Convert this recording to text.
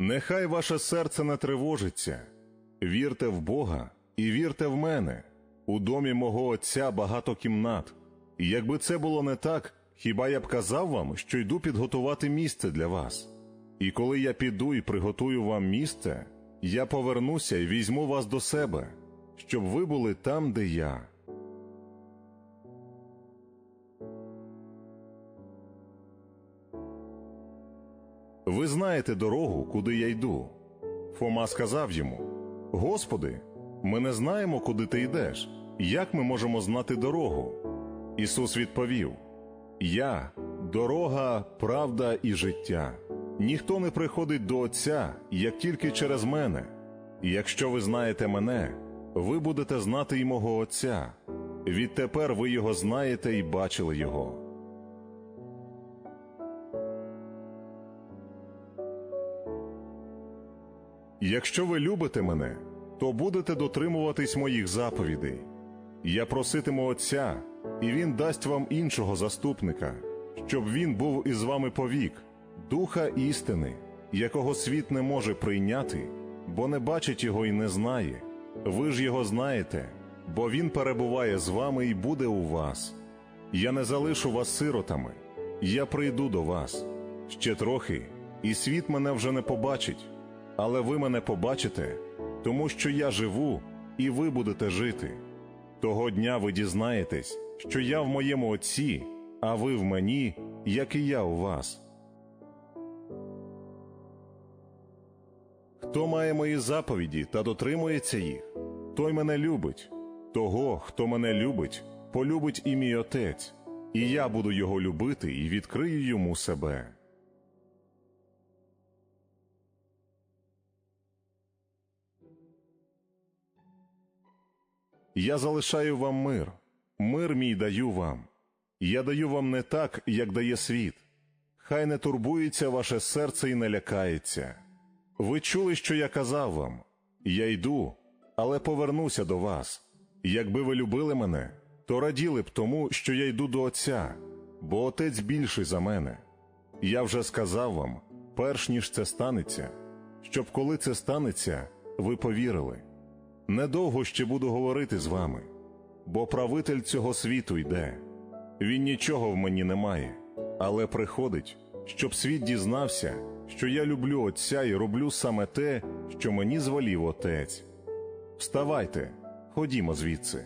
Нехай ваше серце не тривожиться, вірте в Бога і вірте в мене. У домі мого Отця багато кімнат. І якби це було не так, хіба я б казав вам, що йду підготувати місце для вас? І коли я піду і приготую вам місце, я повернуся і візьму вас до себе, щоб ви були там, де я. Ви знаєте дорогу, куди я йду. Фома сказав йому: Господи, ми не знаємо, куди ти йдеш. Як ми можемо знати дорогу? Ісус відповів: Я дорога, правда і життя. Ніхто не приходить до Отця, як тільки через мене. Якщо ви знаєте мене, ви будете знати й мого Отця. Відтепер ви його знаєте і бачили його. Якщо ви любите мене, то будете дотримуватись моїх заповідей. Я проситиму Отця, і Він дасть вам іншого заступника, щоб він був із вами повік, духа істини, якого світ не може прийняти, бо не бачить його і не знає. Ви ж його знаєте, бо він перебуває з вами і буде у вас. Я не залишу вас сиротами, я прийду до вас. Ще трохи, і світ мене вже не побачить, але ви мене побачите, тому що я живу, і ви будете жити. Того дня ви дізнаєтесь, що я в моєму Отці, а ви в мені, як і я у вас. Хто має мої заповіді та дотримується їх, той мене любить. Того, хто мене любить, полюбить і мій Отець, і я буду його любити і відкрию йому себе. Я залишаю вам мир, мир мій даю вам. Я даю вам не так, як дає світ. Хай не турбується ваше серце і не лякається. Ви чули, що я казав вам. Я йду, але повернуся до вас. Якби ви любили мене, то раділи б тому, що я йду до Отця, бо Отець більший за мене. Я вже сказав вам, перш ніж це станеться, щоб коли це станеться, ви повірили. Недовго ще буду говорити з вами, бо правитель цього світу йде. Він нічого в мені не має, але приходить, щоб світ дізнався, що я люблю Отця і роблю саме те, що мені звалів Отець. Вставайте, ходімо звідси.